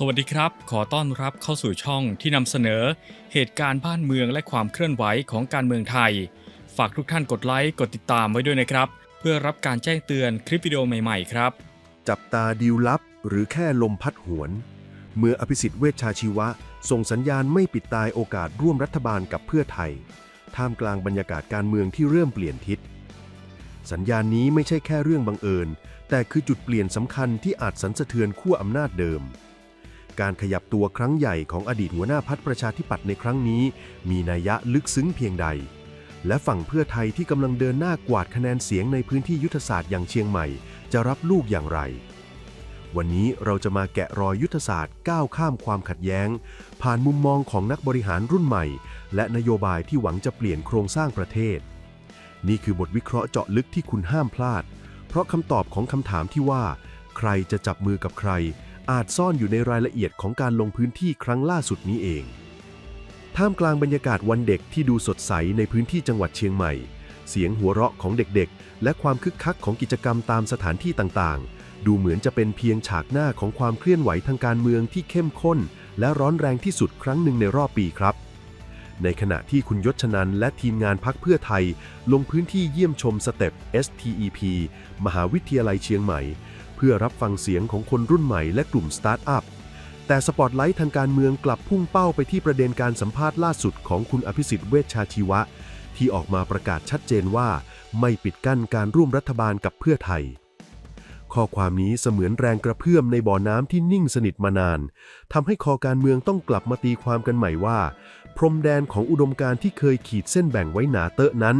สวัสดีครับ ขอต้อนรับเข้าสู่ช่องที่นำเสนอ เหตุการณ์บ้านเมืองและความเคลื่อนไหวของการเมืองไทย ฝากทุกท่านกดไลค์ กดติดตามไว้ด้วยนะครับ เพื่อรับการแจ้งเตือนคลิปวิดีโอใหม่ๆครับ จับตาดีลลับหรือแค่ลมพัดหวน เมื่ออภิสิทธิ์เวชชาชีวะ ส่งสัญญาณไม่ปิดตายโอกาสร่วมรัฐบาลกับเพื่อไทย ท่ามกลางบรรยากาศการเมืองที่เริ่มเปลี่ยนทิศ สัญญาณนี้ไม่ใช่แค่เรื่องบังเอิญ แต่คือจุดเปลี่ยนสำคัญที่อาจสันสะเทือนขั้วอำนาจเดิม การขยับตัวครั้งใหญ่ของอดีตหัวหน้าพักประชาธิปัตย์ในครั้งนี้ มีนัยยะลึกซึ้งเพียงใด และฝั่งเพื่อไทยที่กำลังเดินหน้ากวาดคะแนนเสียงในพื้นที่ยุทธศาสตร์อย่างเชียงใหม่ จะรับลูกอย่างไร วันนี้เราจะมาแกะรอยยุทธศาสตร์ก้าวข้ามความขัดแย้ง ผ่านมุมมองของนักบริหารรุ่นใหม่ และนโยบายที่หวังจะเปลี่ยนโครงสร้างประเทศ นี่คือบทวิเคราะห์เจาะลึกที่คุณห้ามพลาด เพราะคำตอบของคำถามที่ว่า ใครจะจับมือกับใคร อาจซ่อนอยู่ในรายละเอียดของการลงพื้นที่ครั้งล่าสุดนี้เอง ท่ามกลางบรรยากาศวันเด็กที่ดูสดใสในพื้นที่จังหวัดเชียงใหม่ เสียงหัวเราะของเด็กๆ และความคึกคักของกิจกรรมตามสถานที่ต่างๆ ดูเหมือนจะเป็นเพียงฉากหน้าของความเคลื่อนไหวทางการเมืองที่เข้มข้น และร้อนแรงที่สุดครั้งหนึ่งในรอบปีครับในขณะที่คุณยศชนันและทีมงานพักเพื่อไทย ลงพื้นที่เยี่ยมชมสเต็ป STEP มหาวิทยาลัยเชียงใหม่ เพื่อรับฟังเสียงของคนรุ่นใหม่และกลุ่มสตาร์ทอัพ แต่สปอตไลท์ทางการเมืองกลับพุ่งเป้าไปที่ประเด็นการสัมภาษณ์ล่าสุดของคุณอภิสิทธิ์เวชชาชีวะ ที่ออกมาประกาศชัดเจนว่า ไม่ปิดกั้นการร่วมรัฐบาลกับเพื่อไทย ข้อความนี้เสมือนแรงกระเพื่อมในบ่อน้ำที่นิ่งสนิทมานานทำให้คอการเมืองต้องกลับมาตีความกันใหม่ว่า พรมแดนของอุดมการที่เคยขีดเส้นแบ่งไว้หนาเตอะนั้น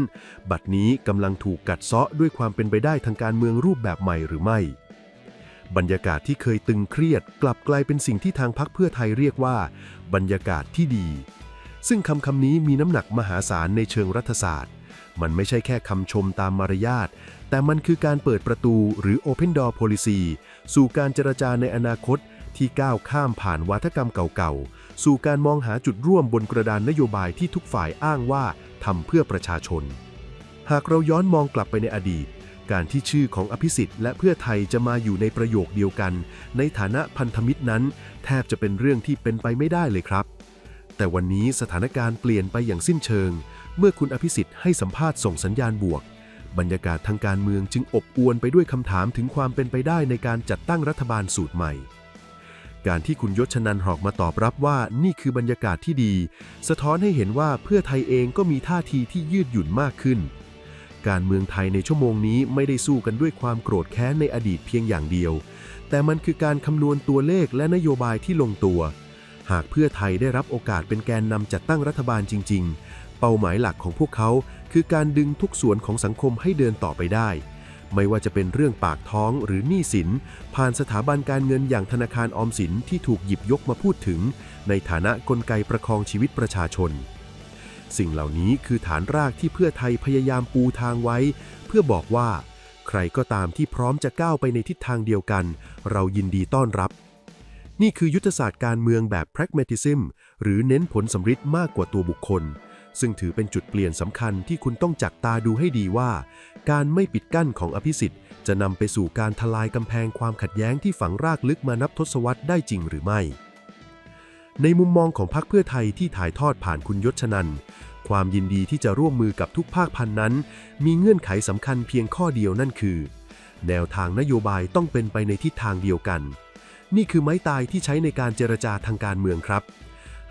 บัดนี้กำลังถูกกัดเซาะด้วยความเป็นไปได้ทางการเมืองรูปแบบใหม่หรือไม่ บรรยากาศที่เคยตึงเครียด กลับกลายเป็นสิ่งที่ทางพรรคเพื่อไทยเรียกว่า บรรยากาศที่ดี ซึ่งคำคำนี้มีน้ำหนักมหาศาลในเชิงรัฐศาสตร์ มันไม่ใช่แค่คำชมตามมารยาท แต่มันคือการเปิดประตูหรือ Open Door Policy สู่การเจรจาในอนาคตที่ก้าวข้ามผ่านวาทกรรมเก่าๆ สู่การมองหาจุดร่วมบนกระดานนโยบายที่ทุกฝ่ายอ้างว่าทำเพื่อประชาชน หากเราย้อนมองกลับไปในอดีต การที่ชื่อของอภิสิทธิ์และเพื่อไทยจะมาอยู่ในประโยคเดียวกัน ในฐานะพันธมิตรนั้น แทบจะเป็นเรื่องที่เป็นไปไม่ได้เลยครับ แต่วันนี้สถานการณ์เปลี่ยนไปอย่างสิ้นเชิง เมื่อคุณอภิสิทธิ์ให้สัมภาษณ์ส่งสัญญาณบวก บรรยากาศทางการเมืองจึงอบอวลไปด้วยคำถามถึงความเป็นไปได้ในการจัดตั้งรัฐบาลสูตรใหม่การที่คุณยศชนันหอกมาตอบรับว่านี่คือบรรยากาศที่ดี สะท้อนให้เห็นว่าเพื่อไทยเองก็มีท่าทีที่ยืดหยุ่นมากขึ้น การเมืองไทยในชั่วโมงนี้ไม่ได้สู้กันด้วยความโกรธแค้นในอดีตเพียงอย่างเดียว แต่มันคือการคำนวณตัวเลขและนโยบายที่ลงตัว หากเพื่อไทยได้รับโอกาสเป็นแกนนำจัดตั้งรัฐบาลจริง ๆ เป้าหมายหลักของพวกเขาคือการดึงทุกส่วนของสังคมให้เดินต่อไปได้ ไม่ว่าจะเป็นเรื่องปากท้องหรือหนี้สิน ผ่านสถาบันการเงินอย่างธนาคารออมสินที่ถูกหยิบยกมาพูดถึง ในฐานะกลไกประคองชีวิตประชาชน สิ่งเหล่านี้คือฐานรากที่เพื่อไทยพยายามปูทางไว้ เพื่อบอกว่า ใครก็ตามที่พร้อมจะก้าวไปในทิศทางเดียวกัน เรายินดีต้อนรับ นี่คือยุทธศาสตร์การเมืองแบบ pragmatism หรือเน้นผลสำฤทธิ์มากกว่าตัวบุคคล ซึ่งถือเป็นจุดเปลี่ยนสำคัญที่คุณต้องจับตาดูให้ดีว่า การไม่ปิดกั้นของอภิสิทธิ์จะนำไปสู่การทลายกำแพงความขัดแย้งที่ฝังรากลึกมานับทศวรรษได้จริงหรือไม่ ในมุมมองของพรรคเพื่อไทยที่ถ่ายทอดผ่านคุณยศชนัน ความยินดีที่จะร่วมมือกับทุกภาคพันนั้น มีเงื่อนไขสำคัญเพียงข้อเดียวนั่นคือ แนวทางนโยบายต้องเป็นไปในทิศทางเดียวกัน นี่คือไม้ตายที่ใช้ในการเจรจาทางการเมืองครับ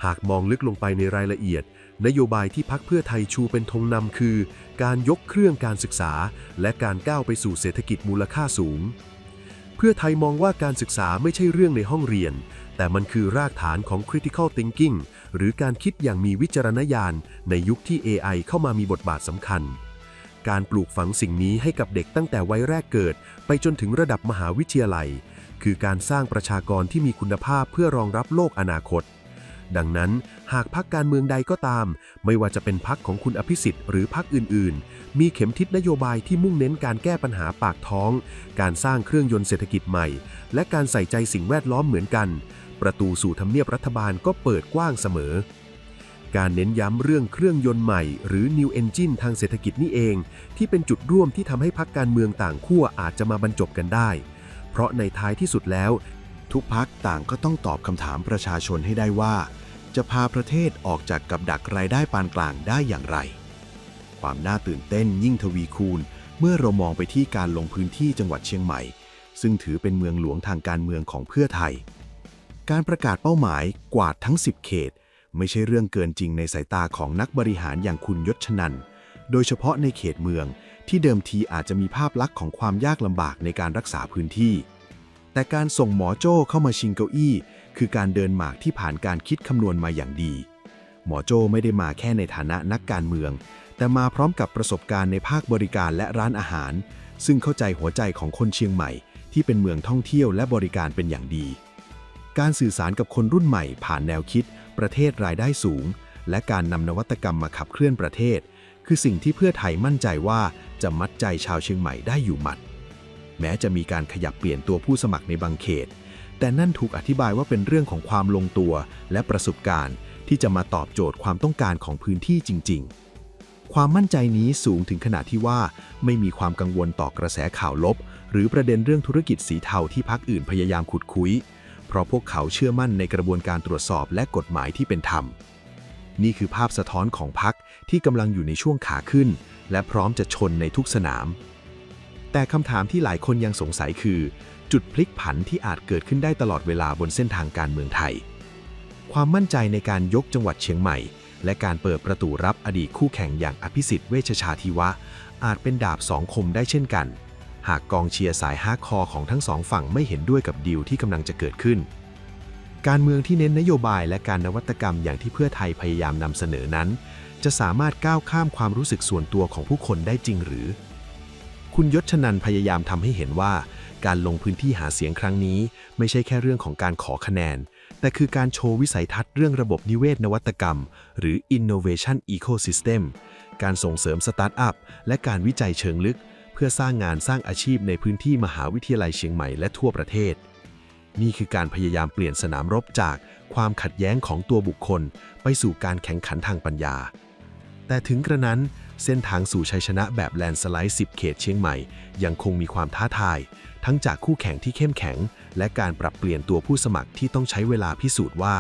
หากมองลึกลงไปในรายละเอียด นโยบายที่พักเพื่อไทยชูเป็นธงนำคือ การยกเครื่องการศึกษา และการก้าวไปสู่เศรษฐกิจมูลค่าสูง พื่อไทยมองว่าการศึกษาไม่ใช่เรื่องในห้องเรียน แต่มันคือรากฐานของ critical thinking หรือการคิดอย่างมีวิจารณญาณ ในยุคที่ AI เข้ามามีบทบาทสำคัญ การปลูกฝังสิ่งนี้ให้กับเด็กตั้งแต่วัยแรกเกิด ไปจนถึงระดับมหาวิทยาลัย คือการสร้างประชากรที่มีคุณภาพเพื่อรองรับโลกอนาคต ดังนั้น หากพักการเมืองใดก็ตาม ไม่ว่าจะเป็นพักของคุณอภิสิทธิ์หรือพักอื่นๆ มีเข็มทิศนโยบายที่มุ่งเน้นการแก้ปัญหาปากท้อง การสร้างเครื่องยนต์เศรษฐกิจใหม่ และการใส่ใจสิ่งแวดล้อมเหมือนกัน ประตูสู่ทำเนียบรัฐบาลก็เปิดกว้างเสมอการเน้นย้ำเรื่องเครื่องยนต์ใหม่ หรือ New Engine ทางเศรษฐกิจนี่เอง ที่เป็นจุดร่วมที่ทำให้พักการเมืองต่างขั้วอาจจะมาบรรจบกันได้ เพราะในท้ายที่สุดแล้ว ทุกพักต่างก็ต้องตอบคำถามประชาชนให้ได้ว่า จะพาประเทศออกจากกับดักรายได้ปานกลางได้อย่างไร ความน่าตื่นเต้นยิ่งทวีคูณ เมื่อเรามองไปที่การลงพื้นที่จังหวัดเชียงใหม่ ซึ่งถือเป็นเมืองหลวงทางการเมืองของเพื่อไทย การประกาศเป้าหมายกวาดทั้ง 10 เขต ไม่ใช่เรื่องเกินจริงในสายตาของนักบริหารอย่างคุณยศชนันโดยเฉพาะในเขตเมืองที่เดิมทีอาจจะมีภาพลักษณ์ของความยากลำบากในการรักษาพื้นที่ แต่การส่งหมอโจ้เข้ามาชิงเก้าอี้ คือการเดินหมากที่ผ่านการคิดคำนวณมาอย่างดี หมอโจ้ไม่ได้มาแค่ในฐานะนักการเมือง แต่มาพร้อมกับประสบการณ์ในภาคบริการและร้านอาหาร ซึ่งเข้าใจหัวใจของคนเชียงใหม่ ที่เป็นเมืองท่องเที่ยวและบริการเป็นอย่างดี การสื่อสารกับคนรุ่นใหม่ ผ่านแนวคิด ประเทศรายได้สูง และการนำนวัตกรรมมาขับเคลื่อนประเทศ คือสิ่งที่เพื่อไทยมั่นใจว่าจะมัดใจชาวเชียงใหม่ได้อยู่หมัด แม้จะมีการขยับเปลี่ยนตัวผู้สมัครในบางเขต แต่นั่นถูกอธิบายว่าเป็นเรื่องของความลงตัวและประสบการณ์ ที่จะมาตอบโจทย์ความต้องการของพื้นที่จริง ๆ ความมั่นใจนี้สูงถึงขนาดที่ว่า ไม่มีความกังวลต่อกระแสข่าวลบ หรือประเด็นเรื่องธุรกิจสีเทาที่พักอื่นพยายามขุดคุย เพราะพวกเขาเชื่อมั่นในกระบวนการตรวจสอบและกฎหมายที่เป็นธรรม นี่คือภาพสะท้อนของพักที่กำลังอยู่ในช่วงขาขึ้น และพร้อมจะชนในทุกสนาม แต่คำถามที่หลายคนยังสงสัยคือ จุดพลิกผันที่อาจเกิดขึ้นได้ตลอดเวลาบนเส้นทางการเมืองไทย ความมั่นใจในการยกจังหวัดเชียงใหม่ และการเปิดประตูรับอดีตคู่แข่งอย่างอภิสิทธิ์เวชชาธีวะ อาจเป็นดาบสองคมได้เช่นกัน หากกองเชียร์สายฮาร์ดคอร์ของทั้งสองฝั่งไม่เห็นด้วยกับดีลที่กำลังจะเกิดขึ้น การเมืองที่เน้นนโยบายและการนวัตกรรมอย่างที่เพื่อไทยพยายามนำเสนอนั้น จะสามารถก้าวข้ามความรู้สึกส่วนตัวของผู้คนได้จริงหรือ คุณยศชนันพยายามทำให้เห็นว่า การลงพื้นที่หาเสียงครั้งนี้ ไม่ใช่แค่เรื่องของการขอคะแนน แต่คือการโชว์วิสัยทัศน์เรื่องระบบนิเวศนวัตกรรม หรือ innovation ecosystem การส่งเสริมสตาร์ทอัพและการวิจัยเชิงลึก เพื่อสร้างงานสร้างอาชีพในพื้นที่มหาวิทยาลัยเชียงใหม่และทั่วประเทศ นี่คือการพยายามเปลี่ยนสนามรบจากความขัดแย้งของตัวบุคคล ไปสู่การแข่งขันทางปัญญา แต่ถึงกระนั้นเส้นทางสู่ชัยชนะแบบแลนสไลด์ 10 เขตเชียงใหม่ ยังคงมีความท้าทาย ทั้งจากคู่แข่งที่เข้มแข็ง และการปรับเปลี่ยนตัวผู้สมัครที่ต้องใช้เวลาพิสูจน์ว่า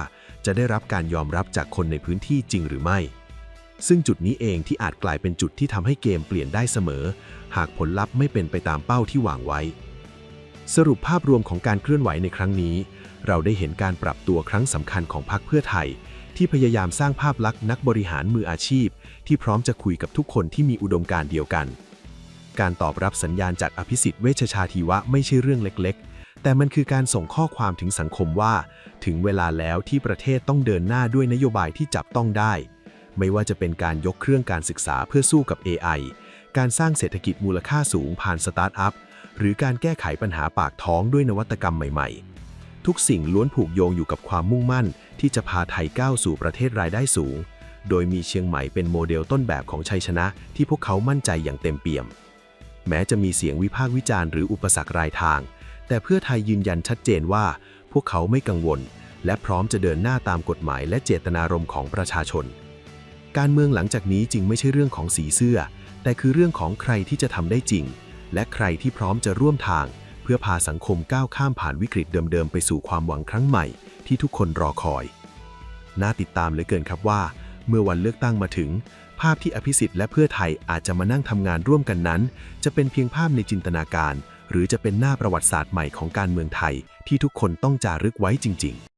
จะได้รับการยอมรับจากคนในพื้นที่จริงหรือไม่ ซึ่งจุดนี้เองที่อาจกลายเป็นจุดที่ทำให้เกมเปลี่ยนได้เสมอ หากผลลัพธ์ไม่เป็นไปตามเป้าที่วางไว้ สรุปภาพรวมของการเคลื่อนไหวในครั้งนี้ เราได้เห็นการปรับตัวครั้งสำคัญของพรรคเพื่อไทย ที่พยายามสร้างภาพลักษณ์นักบริหารมืออาชีพ ที่พร้อมจะคุยกับทุกคนที่มีอุดมการณ์เดียวกัน การตอบรับสัญญาณจากอภิสิทธิ์เวชชาธีวะไม่ใช่เรื่องเล็ก ๆ แต่มันคือการส่งข้อความถึงสังคมว่า ถึงเวลาแล้วที่ประเทศต้องเดินหน้าด้วยนโยบายที่จับต้องได้ ไม่ว่าจะเป็นการยกเครื่องการศึกษาเพื่อสู้กับ AI การสร้างเศรษฐกิจมูลค่าสูงผ่านสตาร์ทอัพหรือการแก้ไขปัญหาปากท้องด้วยนวัตกรรมใหม่ ๆ ทุกสิ่งล้วนผูกโยงอยู่กับความมุ่งมั่น ที่จะพาไทยก้าวสู่ประเทศรายได้สูง โดยมีเชียงใหม่เป็นโมเดลต้นแบบของชัยชนะที่พวกเขามั่นใจอย่างเต็มเปี่ยม แม้จะมีเสียงวิพากษ์วิจารณ์หรืออุปสรรครายทาง แต่เพื่อไทยยืนยันชัดเจนว่า พวกเขาไม่กังวล และพร้อมจะเดินหน้าตามกฎหมายและเจตนารมณ์ของประชาชน การเมืองหลังจากนี้จึงไม่ใช่เรื่องของสีเสื้อ แต่คือเรื่องของใครที่จะทำได้จริง และใครที่พร้อมจะร่วมทาง เพื่อพาสังคมก้าวข้ามผ่านวิกฤตเดิมๆ ไปสู่ความหวังครั้งใหม่ที่ทุกคนรอคอย น่าติดตามเหลือเกินครับว่า เมื่อวันเลือกตั้งมาถึง ภาพที่อภิสิทธิ์และเพื่อไทยอาจจะมานั่งทำงานร่วมกันนั้น จะเป็นเพียงภาพในจินตนาการ หรือจะเป็นหน้าประวัติศาสตร์ใหม่ของการเมืองไทย ที่ทุกคนต้องจารึกไว้จริง ๆ